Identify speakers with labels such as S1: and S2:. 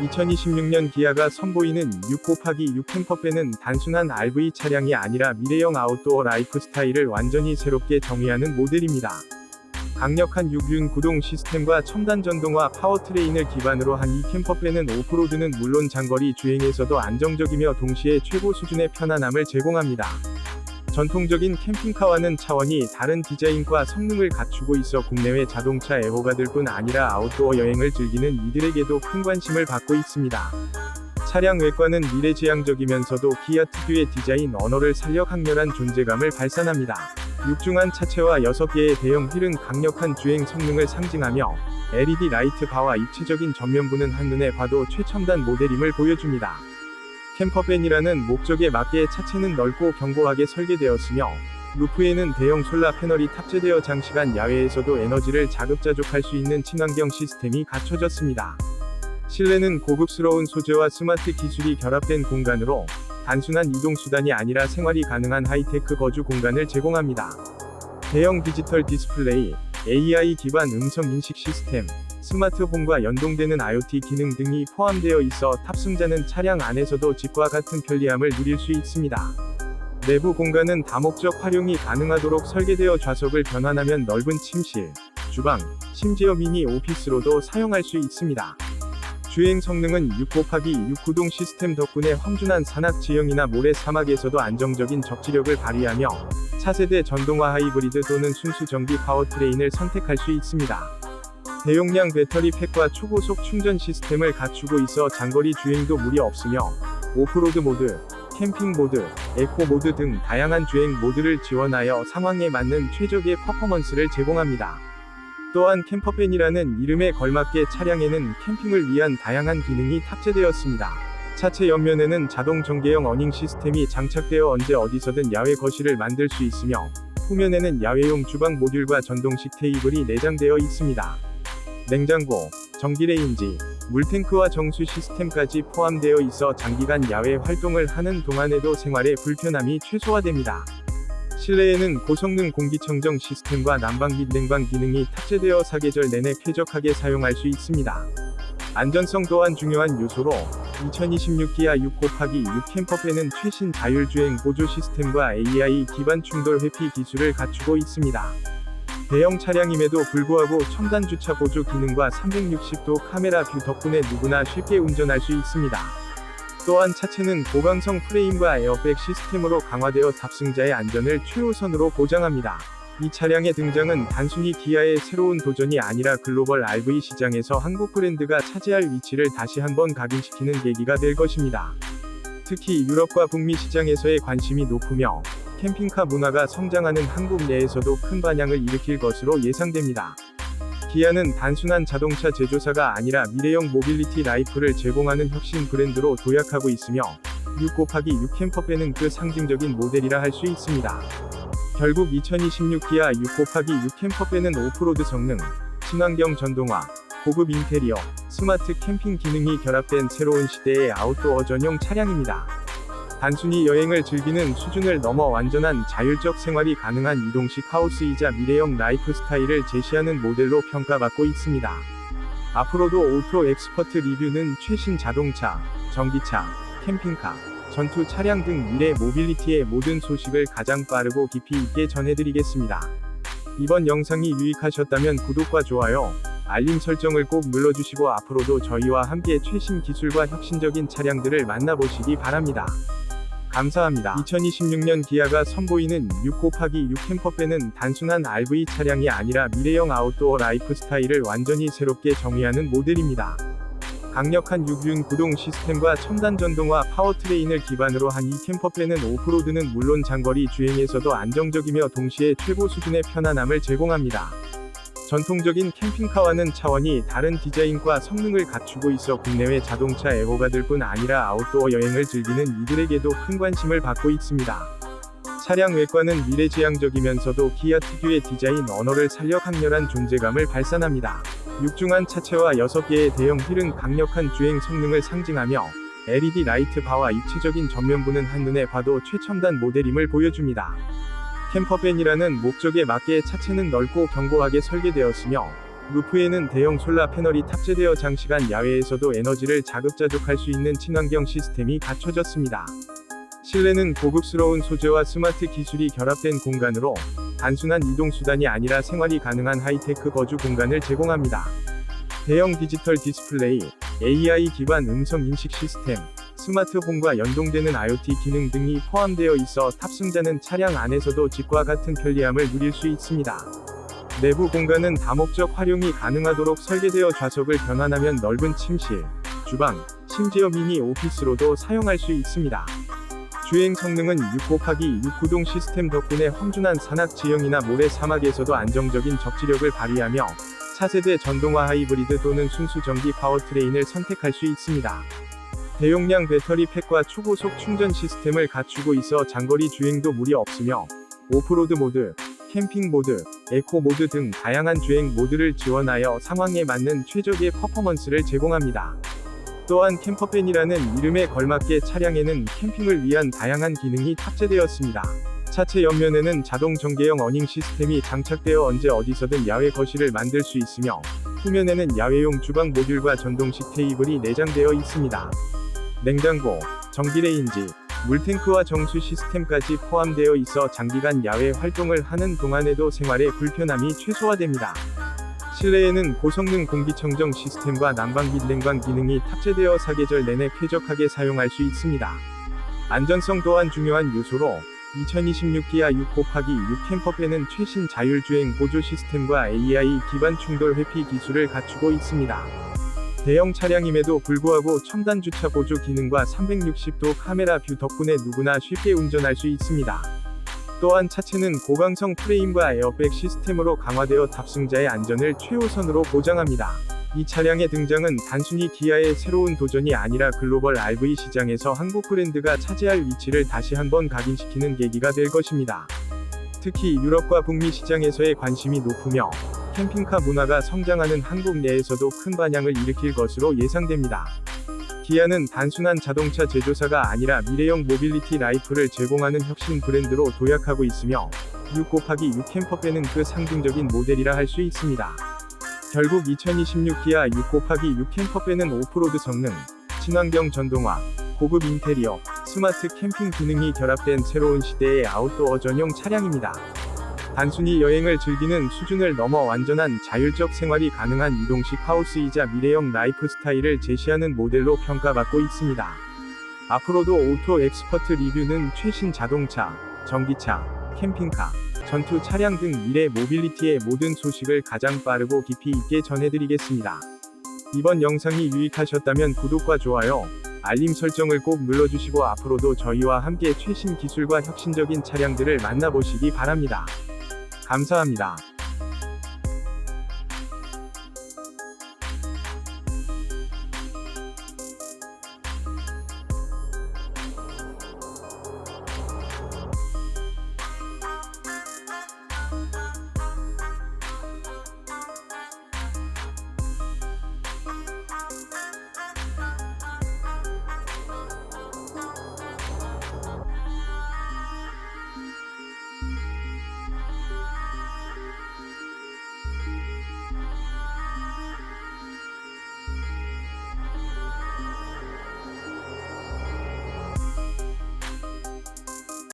S1: (2026년) 기아가 선보이는 6 곱하기 6 캠퍼밴은 단순한 RV 차량이 아니라 미래형 아웃도어 라이프 스타일을 완전히 새롭게 정의하는 모델입니다. 강력한 6륜 구동 시스템과 첨단 전동화 파워트레인을 기반으로 한 이 캠퍼밴은 오프로드는 물론 장거리 주행에서도 안정적이며 동시에 최고 수준의 편안함을 제공합니다. 전통적인 캠핑카와는 차원이 다른 디자인과 성능을 갖추고 있어 국내외 자동차 애호가들 뿐 아니라 아웃도어 여행을 즐기는 이들에게도 큰 관심을 받고 있습니다. 차량 외관은 미래지향적이면서도 기아 특유의 디자인 언어를 살려 강렬한 존재감을 발산합니다. 육중한 차체와 6개의 대형 휠은 강력한 주행 성능을 상징하며 LED 라이트 바와 입체적인 전면부는 한눈에 봐도 최첨단 모델임을 보여줍니다. 캠퍼밴이라는 목적에 맞게 차체는 넓고 견고하게 설계되었으며 루프에는 대형 솔라 패널이 탑재되어 장시간 야외에서도 에너지를 자급자족할 수 있는 친환경 시스템이 갖춰졌습니다. 실내는 고급스러운 소재와 스마트 기술이 결합된 공간으로 단순한 이동 수단이 아니라 생활이 가능한 하이테크 거주 공간을 제공합니다. 대형 디지털 디스플레이, AI 기반 음성 인식 시스템, 스마트홈과 연동되는 IoT 기능 등이 포함되어 있어 탑승자는 차량 안에서도 집과 같은 편리함을 누릴 수 있습니다. 내부 공간은 다목적 활용이 가능하도록 설계되어 좌석을 변환하면 넓은 침실, 주방, 심지어 미니 오피스로도 사용할 수 있습니다. 주행 성능은 6 곱하기 6 구동 시스템 덕분에 험준한 산악 지형이나 모래 사막에서도 안정적인 적지력을 발휘하며 차세대 전동화 하이브리드 또는 순수 전기 파워트레인을 선택할 수 있습니다. 대용량 배터리 팩과 초고속 충전 시스템을 갖추고 있어 장거리 주행도 무리 없으며 오프로드 모드, 캠핑 모드, 에코 모드 등 다양한 주행 모드를 지원하여 상황에 맞는 최적의 퍼포먼스를 제공합니다. 또한 캠퍼밴이라는 이름에 걸맞게 차량에는 캠핑을 위한 다양한 기능이 탑재되었습니다. 차체 옆면에는 자동 전개형 어닝 시스템이 장착되어 언제 어디서든 야외 거실을 만들 수 있으며 후면에는 야외용 주방 모듈과 전동식 테이블이 내장되어 있습니다. 냉장고, 전기레인지, 물탱크와 정수 시스템까지 포함되어 있어 장기간 야외 활동을 하는 동안에도 생활의 불편함이 최소화됩니다. 실내에는 고성능 공기청정 시스템과 난방 및 냉방 기능이 탑재되어 사계절 내내 쾌적하게 사용할 수 있습니다. 안전성 또한 중요한 요소로 2026 기아 6 곱하기 6 캠퍼밴은 최신 자율주행 보조 시스템과 AI 기반 충돌 회피 기술을 갖추고 있습니다. 대형 차량임에도 불구하고 첨단 주차 보조 기능과 360도 카메라 뷰 덕분에 누구나 쉽게 운전할 수 있습니다. 또한 차체는 고강성 프레임과 에어백 시스템으로 강화되어 탑승자의 안전을 최우선으로 보장합니다. 이 차량의 등장은 단순히 기아의 새로운 도전이 아니라 글로벌 RV 시장에서 한국 브랜드가 차지할 위치를 다시 한번 각인시키는 계기가 될 것입니다. 특히 유럽과 북미 시장에서의 관심이 높으며 캠핑카 문화가 성장하는 한국 내에서도 큰 반향을 일으킬 것으로 예상됩니다. 기아는 단순한 자동차 제조사가 아니라 미래형 모빌리티 라이프를 제공하는 혁신 브랜드로 도약하고 있으며 6 곱하기 6 캠퍼밴은 그 상징적인 모델이라 할 수 있습니다. 결국 2026 기아 6 곱하기 6 캠퍼밴은 오프로드 성능, 친환경 전동화, 고급 인테리어, 스마트 캠핑 기능이 결합된 새로운 시대의 아웃도어 전용 차량입니다. 단순히 여행을 즐기는 수준을 넘어 완전한 자율적 생활이 가능한 이동식 하우스이자 미래형 라이프 스타일을 제시하는 모델로 평가받고 있습니다. 앞으로도 오토 엑스퍼트 리뷰는 최신 자동차, 전기차, 캠핑카, 전투 차량 등 미래 모빌리티의 모든 소식을 가장 빠르고 깊이 있게 전해드리겠습니다. 이번 영상이 유익하셨다면 구독과 좋아요, 알림 설정을 꼭 눌러주시고 앞으로도 저희와 함께 최신 기술과 혁신적인 차량들을 만나보시기 바랍니다. 감사합니다. 2026년 기아가 선보이는 6 곱하기 6 캠퍼밴은 단순한 RV 차량이 아니라 미래형 아웃도어 라이프 스타일을 완전히 새롭게 정의하는 모델입니다. 강력한 6륜 구동 시스템과 첨단 전동화 파워트레인을 기반으로 한 이 캠퍼밴은 오프로드는 물론 장거리 주행에서도 안정적이며 동시에 최고 수준의 편안함을 제공합니다. 전통적인 캠핑카와는 차원이 다른 디자인과 성능을 갖추고 있어 국내외 자동차 애호가들 뿐 아니라 아웃도어 여행을 즐기는 이들에게도 큰 관심을 받고 있습니다. 차량 외관은 미래지향적이면서도 기아 특유의 디자인 언어를 살려 강렬한 존재감을 발산합니다. 육중한 차체와 6개의 대형 휠은 강력한 주행 성능을 상징하며 LED 라이트 바와 입체적인 전면부는 한눈에 봐도 최첨단 모델임을 보여줍니다. 캠퍼밴이라는 목적에 맞게 차체는 넓고 견고하게 설계되었으며 루프에는 대형 솔라 패널이 탑재되어 장시간 야외에서도 에너지를 자급자족할 수 있는 친환경 시스템이 갖춰졌습니다. 실내는 고급스러운 소재와 스마트 기술이 결합된 공간으로 단순한 이동 수단이 아니라 생활이 가능한 하이테크 거주 공간을 제공합니다. 대형 디지털 디스플레이, AI 기반 음성 인식 시스템, 스마트홈과 연동되는 IoT 기능 등이 포함되어 있어 탑승자는 차량 안에서도 집과 같은 편리함을 누릴 수 있습니다. 내부 공간은 다목적 활용이 가능하도록 설계되어 좌석을 변환하면 넓은 침실, 주방, 심지어 미니 오피스로도 사용할 수 있습니다. 주행 성능은 6 곱하기 6 구동 시스템 덕분에 험준한 산악 지형이나 모래 사막에서도 안정적인 적지력을 발휘하며 차세대 전동화 하이브리드 또는 순수 전기 파워트레인을 선택할 수 있습니다. 대용량 배터리 팩과 초고속 충전 시스템을 갖추고 있어 장거리 주행도 무리 없으며 오프로드 모드, 캠핑 모드, 에코 모드 등 다양한 주행 모드를 지원하여 상황에 맞는 최적의 퍼포먼스를 제공합니다. 또한 캠퍼밴이라는 이름에 걸맞게 차량에는 캠핑을 위한 다양한 기능이 탑재되었습니다. 차체 옆면에는 자동 전개형 어닝 시스템이 장착되어 언제 어디서든 야외 거실을 만들 수 있으며 후면에는 야외용 주방 모듈과 전동식 테이블이 내장되어 있습니다. 냉장고, 전기레인지, 물탱크와 정수 시스템까지 포함되어 있어 장기간 야외 활동을 하는 동안에도 생활의 불편함이 최소화됩니다. 실내에는 고성능 공기청정 시스템과 난방기 냉방 기능이 탑재되어 사계절 내내 쾌적하게 사용할 수 있습니다. 안전성 또한 중요한 요소로 2026 기아 6 곱하기 6 캠퍼밴은 최신 자율주행 보조 시스템과 AI 기반 충돌 회피 기술을 갖추고 있습니다. 대형 차량임에도 불구하고 첨단 주차 보조 기능과 360도 카메라 뷰 덕분에 누구나 쉽게 운전할 수 있습니다. 또한 차체는 고강성 프레임과 에어백 시스템으로 강화되어 탑승자의 안전을 최우선으로 보장합니다. 이 차량의 등장은 단순히 기아의 새로운 도전이 아니라 글로벌 RV 시장에서 한국 브랜드가 차지할 위치를 다시 한번 각인시키는 계기가 될 것입니다. 특히 유럽과 북미 시장에서의 관심이 높으며 캠핑카 문화가 성장하는 한국 내에서도 큰 반향을 일으킬 것으로 예상됩니다. 기아는 단순한 자동차 제조사가 아니라 미래형 모빌리티 라이프를 제공하는 혁신 브랜드로 도약하고 있으며 6 곱하기 6 캠퍼밴은 그 상징적인 모델이라 할 수 있습니다. 결국 2026 기아 6 곱하기 6 캠퍼밴은 오프로드 성능, 친환경 전동화, 고급 인테리어, 스마트 캠핑 기능이 결합된 새로운 시대의 아웃도어 전용 차량입니다. 단순히 여행을 즐기는 수준을 넘어 완전한 자율적 생활이 가능한 이동식 하우스이자 미래형 라이프 스타일을 제시하는 모델로 평가받고 있습니다. 앞으로도 오토 엑스퍼트 리뷰는 최신 자동차, 전기차, 캠핑카, 전투 차량 등 미래 모빌리티의 모든 소식을 가장 빠르고 깊이 있게 전해드리겠습니다. 이번 영상이 유익하셨다면 구독과 좋아요, 알림 설정을 꼭 눌러주시고 앞으로도 저희와 함께 최신 기술과 혁신적인 차량들을 만나보시기 바랍니다. 감사합니다.